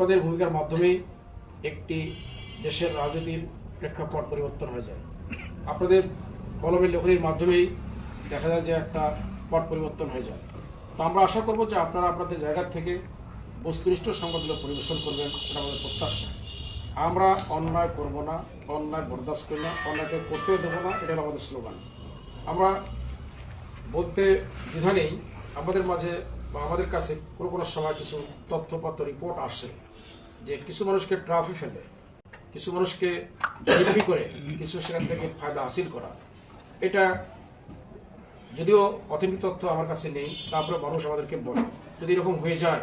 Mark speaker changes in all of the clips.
Speaker 1: আপনাদের ভূমিকার মাধ্যমেই একটি দেশের রাজনীতির প্রেক্ষাপট পরিবর্তন হয়ে যায়। আপনাদের কলমের লেখনির মাধ্যমেই দেখা যায় যে একটা পট পরিবর্তন হয়ে যায়। তো আমরা আশা করব যে আপনারা আপনাদের জায়গা থেকে বস্তুনিষ্ঠ সংবাদগুলো পরিবেশন করবেন এটা আমাদের প্রত্যাশা। আমরা অন্যায় করব না, অন্যায় বরদাস্ত করি না, অন্যায়কে করতেও দেবো না, এটা আমাদের স্লোগান। আমরা বলতে দ্বিধা নেই, আমাদের মাঝে বা আমাদের কাছে কোনো কোনো সময় কিছু তথ্যপত্র রিপোর্ট আসে। যে কিছু মানুষকে ট্রাফি ফেলে, কিছু মানুষকে বিক্রি করে, কিছু সেখান থেকে ফায়দা হাসিল করা, এটা যদিও অথেন্টিক তথ্য আমার কাছে নেই, তারপরে মানুষ আমাদেরকে বলে। যদি এরকম হয়ে যায়,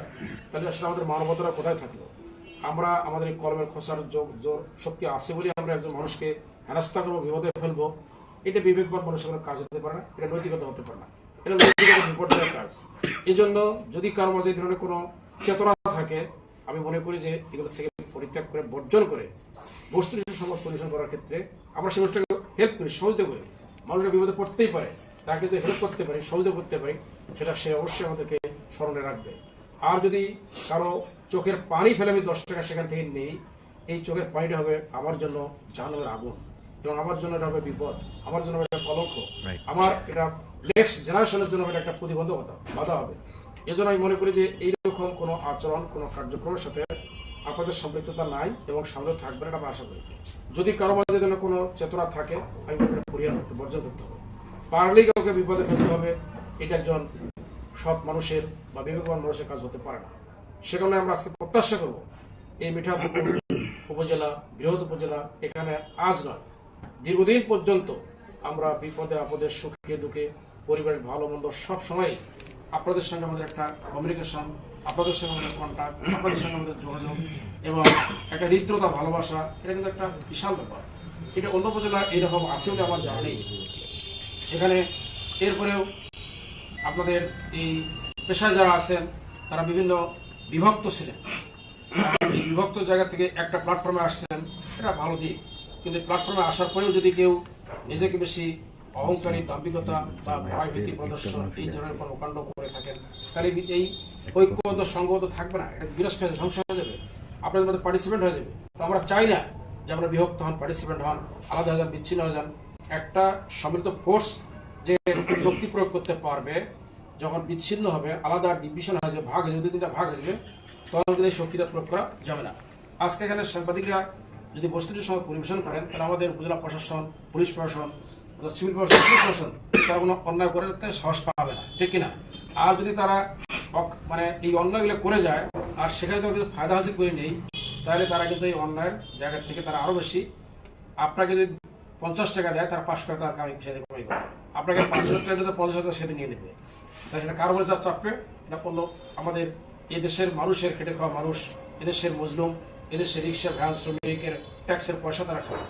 Speaker 1: তাহলে আসলে আমাদের মানবতারা কোথায় থাকল? আমরা আমাদের কলমের খোসার জোর শক্তি আছে বলে আমরা একজন মানুষকে হেনস্থা করব, বিপদে ফেলব, এটা বিবেকবান মানুষের কোনো কাজ হতে পারে না, এটা নৈতিকতা হতে পারে না। এটা নৈতিকতা বিপর্যয়ের কাজ। এই জন্য যদি কারও মাঝে এই ধরনের কোনো চেতনা থাকে আমি মনে করি যে এগুলো থেকে পরিত্যাগ করে বর্জন করে বস্তুনিষ্ঠ সংবাদ পরিবেশন করার ক্ষেত্রে আমরা সে মানুষটাকে হেল্প করি সহযোগিতা করি। মানুষের বিপদে পড়তেই পারে তাকে যদি হেল্প করতে পারি সহযোগিতা করতে পারি সেটা সে অবশ্যই আমাদেরকে স্মরণে রাখবে। আর যদি কারও চোখের পানি ফেলে আমি দশ টাকা সেখান থেকে নেই এই চোখের পানিটা হবে আমার জন্য জাহান্নামের আগুন এবং আমার জন্য এটা হবে বিপদ আমার জন্য এটা কলঙ্ক। আমার এটা নেক্সট জেনারেশনের জন্য এটা একটা প্রতিবন্ধকতা বাধা হবে। এজন্য আমি মনে করি যে এইরকম কোনো আচরণ, কোনো কার্যক্রমের সাথে আপনাদের সম্পৃক্ততা নাই এবং সামনে থাকবে না, এটা আমি আশা করি। যদি কারও মাঝে যেন কোনো চেতনা থাকে, আমি পরিহার করতে, বর্জন করতে হবে। পারলেই কাউকে বিপদে ফেলতে হবে, এটা একজন সৎ মানুষের বা বিবেকবান মানুষের কাজ হতে পারে না। সে কারণে আমরা আজকে প্রত্যাশা করব, এই মিঠাপুকুর উপজেলা বৃহৎ উপজেলা, এখানে আজ নয়, দীর্ঘদিন পর্যন্ত আমরা বিপদে, আপদে, সুখে, দুঃখে, পরিবারের ভালো, মন্দ সব সময় আপনাদের সঙ্গে আমাদের একটা কমিউনিকেশন আপনাদের সঙ্গে আমাদের কন্ট্যাক্ট আপনাদের সঙ্গে আমাদের যোগাযোগ এবং একটা হৃদ্রতা, ভালোবাসা, এটা কিন্তু একটা বিশাল ব্যাপার। এটা অন্য উপজেলা এরকম আছে বলে আমার জানা নেই। এখানে এরপরেও আপনাদের এই পেশায় যারা আছেন, তারা বিভিন্ন বিভক্ত ছিলেন। বিভক্ত জায়গা থেকে একটা প্ল্যাটফর্মে আসছেন, এটা ভালো দিক। কিন্তু প্ল্যাটফর্মে আসার পরেও যদি কেউ নিজেকে বেশি অহংকারী দাম্ভিকতা বা ভয়ভীতি প্রদর্শন এই ধরনের কোনো কাণ্ড করে থাকেন। তাহলে এই ঐক্যবদ্ধ সংঘবদ্ধ থাকবে না। এটা বিনষ্ট হয়ে যাবে, ধ্বংস হয়ে যাবে। আপনাদের মধ্যে পার্টিসিপেন্ট হয়ে যাবে। তো আমরা চাই না যে আমরা বিভক্ত হন পার্টিসিপেন্ট হন আলাদা হয়ে যান বিচ্ছিন্ন হয়ে যান। একটা সম্মিলিত ফোর্স যে শক্তি প্রয়োগ করতে পারবে যখন বিচ্ছিন্ন হবে আলাদা ডিভিশন হয়ে যাবে ভাগ হয়ে যাবে দুই তিনটা ভাগ হয়ে যাবে তখন কিন্তু এই শক্তিটা প্রয়োগ করা যাবে না। আজকে এখানে সাংবাদিকরা যদি বস্তুটির সঙ্গে পরিবেশন করেন তাহলে আমাদের উপজেলা প্রশাসন পুলিশ প্রশাসন সিভিল প্রশাসন তারা কোনো অন্যায় করে যাতে সাহস পাবে না, ঠিক কিনা? আর যদি তারা মানে এই অন্যায়গুলো করে যায়, আর সেখানে তারা কিন্তু ফায়দা হাসিল করে নেই, তাহলে তারা কিন্তু এই অন্যায়ের জায়গা থেকে তারা আরও বেশি আপনাকে যদি পঞ্চাশ টাকা দেয়, তার পাঁচশো টাকা তার কামাই সেদিন কামাই করে আপনাকে পাঁচশো টাকা দিতে পঞ্চাশ টাকা সেদিন নিয়ে নেবে। তাই সেটা কারও যা চাপবে? এটা করল আমাদের এদেশের মানুষের খেটে খাওয়া মানুষ, এদেশের মজলুম, এদেশের রিক্সা, ভ্যান, শ্রমিকের ট্যাক্সের পয়সা তারা খাবে